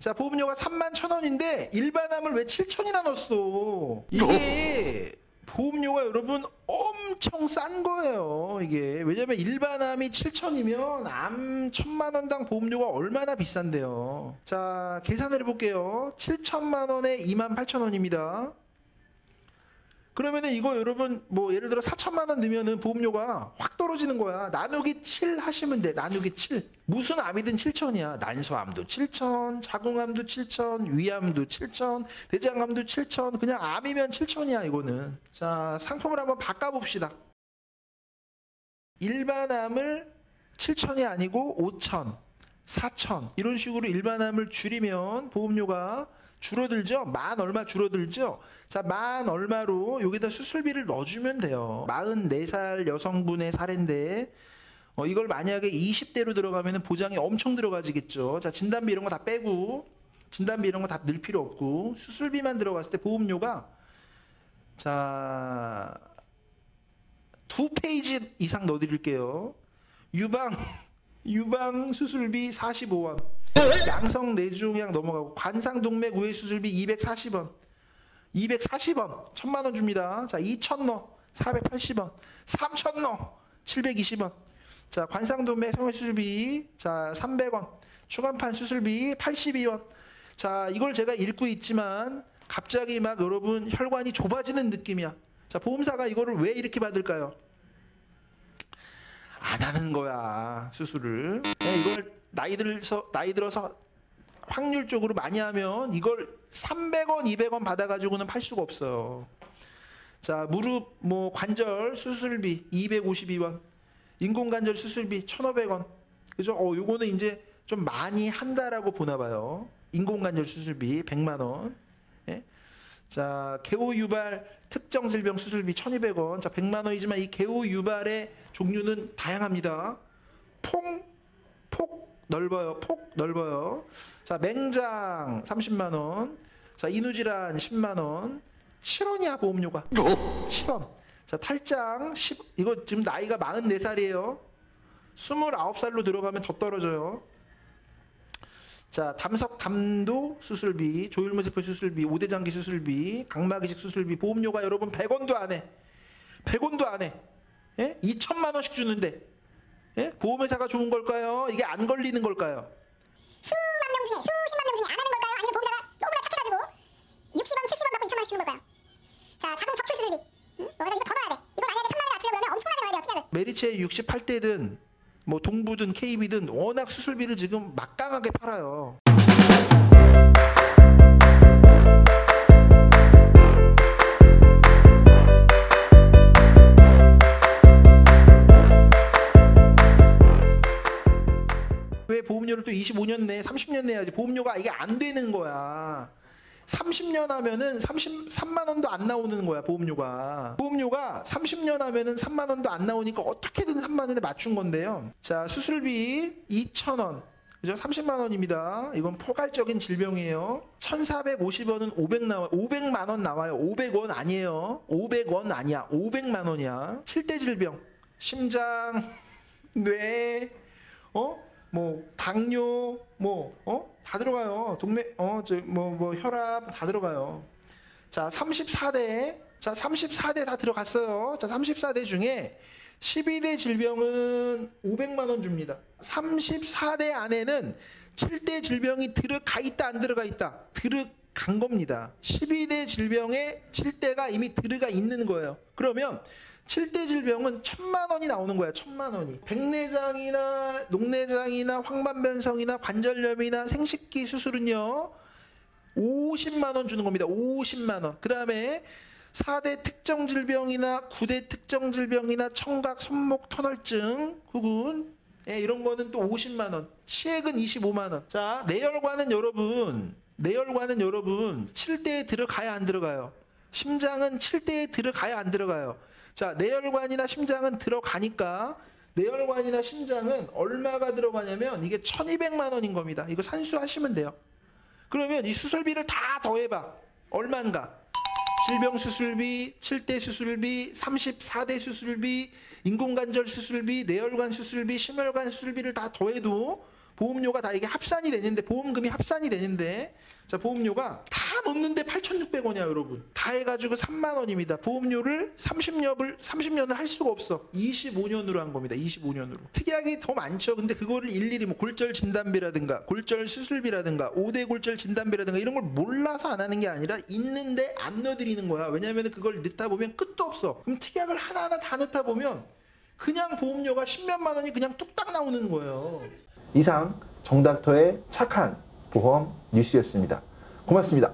자, 보험료가 3만 천 원인데 일반암을 왜 7천이나 넣었어? 이게 보험료가 여러분 엄청 싼 거예요. 이게 왜냐면 일반암이 7천이면 암 천만 원당 보험료가 얼마나 비싼데요. 자, 계산을 해볼게요. 7천만 원에 2만 8천 원입니다. 그러면은 이거 여러분 뭐 예를 들어 4천만 원 넣으면은 보험료가 확 떨어지는 거야. 나누기 7 하시면 돼. 나누기 7. 무슨 암이든 7천이야. 난소암도 7천, 자궁암도 7천, 위암도 7천, 대장암도 7천. 그냥 암이면 7천이야 이거는. 자 상품을 한번 바꿔 봅시다. 일반암을 7천이 아니고 5천, 4천 이런 식으로 일반암을 줄이면 보험료가 줄어들죠? 만 얼마 줄어들죠? 자, 만 얼마로 여기다 수술비를 넣어주면 돼요. 44살 여성분의 사례인데, 어, 이걸 만약에 20대로 들어가면 보장이 엄청 들어가지겠죠. 자, 진단비 이런 거 다 빼고, 진단비 이런 거다 넣을 필요 없고, 수술비만 들어갔을 때 보험료가, 자, 두 페이지 이상 넣어드릴게요. 유방, 유방 수술비 45원. 양성 내종양 넘어가고 관상 동맥 우회 수술비 240원. 240원. 천만 원 줍니다. 자, 2천 넣어. 480원. 3천 넣어. 720원. 자, 관상 동맥 성형 수술비 자, 300원. 추간판 수술비 82원. 자, 이걸 제가 읽고 있지만 갑자기 막 여러분 혈관이 좁아지는 느낌이야. 자, 보험사가 이거를 왜 이렇게 받을까요? 안 하는 거야 수술을. 네, 이걸 나이 들어서 나이 들어서 확률적으로 많이 하면 이걸 300원, 200원 받아가지고는 팔 수가 없어요. 자 무릎 뭐 관절 수술비 252원, 인공관절 수술비 1,500원. 그죠? 어 요거는 이제 좀 많이 한다라고 보나 봐요. 인공관절 수술비 100만 원. 예? 자, 개호 유발 특정 질병 수술비 1,200원. 자, 100만 원이지만 이 개호 유발의 종류는 다양합니다. 퐁, 폭 넓어요. 폭 넓어요. 자, 맹장 30만 원. 자, 인후질환 10만 원. 7원이야 보험료가. 7원. 자, 탈장 10 이거 지금 나이가 44살이에요. 29살로 들어가면 더 떨어져요. 자, 담석 담도 수술비, 조혈모세포 수술비, 오대장기 수술비, 각막이식 수술비, 보험료가 여러분 100원도 안 해. 100원도 안 해. 예? 2천만 원씩 주는데. 예? 보험회사가 좋은 걸까요? 이게 안 걸리는 걸까요? 수만 명 중에 수십만 명 중에 안 하는 걸까요? 아니면 보험사가 너무나 착해가지고 60원, 70원 받고 2천만 원씩 주는 걸까요? 자, 자궁 척추 수술비. 응? 너희가 이거 더 넣어야 돼. 이걸 만약에 3만 원에 맞추려고 하면 엄청나게 넣어야 돼. 어떻게 해야 돼? 메리츠의 68대든 뭐 동부든 KB든 워낙 수술비를 지금 막강하게 팔아요. 왜 보험료를 또 25년 내에 30년 내야지 보험료가 이게 안 되는 거야. 30년 하면은 33만 원도 안 나오는 거야 보험료가. 보험료가 30년 하면은 3만 원도 안 나오니까 어떻게든 3만 원에 맞춘 건데요. 자 수술비 2천 원. 그죠? 30만 원입니다. 이건 포괄적인 질병이에요. 1450원은 500 나와 500만 원 나와요. 500원 아니에요. 500원 아니야. 500만 원이야. 7대 질병. 심장 뇌 어? 뭐 당뇨 뭐 어? 다 들어가요. 동맥 어저뭐뭐 뭐 혈압 다 들어가요. 자, 34대. 자, 34대 다 들어갔어요. 자, 34대 중에 12대 질병은 500만 원 줍니다. 34대 안에는 7대 질병이 들어가 있다 안 들어가 있다. 들어간 겁니다. 12대 질병에 7대가 이미 들어가 있는 거예요. 그러면 7대 질병은 천만 원이 나오는 거야. 천만 원이. 백내장이나 녹내장이나 황반변성이나 관절염이나 생식기 수술은요. 50만 원 주는 겁니다. 50만 원. 그다음에 4대 특정 질병이나 9대 특정 질병이나 청각, 손목 터널증 혹은 예, 이런 거는 또 50만 원. 치액은 25만 원. 자, 내혈관은 여러분, 내혈관은 여러분 7대에 들어가야 안 들어가요. 심장은 7대에 들어가야 안 들어가요. 자, 내혈관이나 심장은 들어가니까 뇌혈관이나 심장은 얼마가 들어가냐면 이게 1200만 원인 겁니다. 이거 산수하시면 돼요. 그러면 이 수술비를 다 더해봐. 얼마인가? 질병 수술비, 7대 수술비, 34대 수술비, 인공관절 수술비, 뇌혈관 수술비, 심혈관 수술비를 다 더해도 보험료가 다 이게 합산이 되는데 보험금이 합산이 되는데 자 보험료가 다 넣는데 8,600원이야 여러분. 다 해가지고 3만 원입니다. 보험료를 30년을 30년을 할 수가 없어. 25년으로 한 겁니다. 25년으로. 특이하게 더 많죠. 근데 그거를 일일이 뭐 골절 진단비라든가 골절 수술비라든가 5대 골절 진단비라든가 이런 걸 몰라서 안 하는 게 아니라 있는데 안 넣어드리는 거야. 왜냐하면 그걸 넣다 보면 끝도 없어. 그럼 특약을 하나하나 다 넣다 보면 그냥 보험료가 10몇만 원이 그냥 뚝딱 나오는 거예요. 이상 정닥터의 착한 보험 뉴스였습니다. 고맙습니다.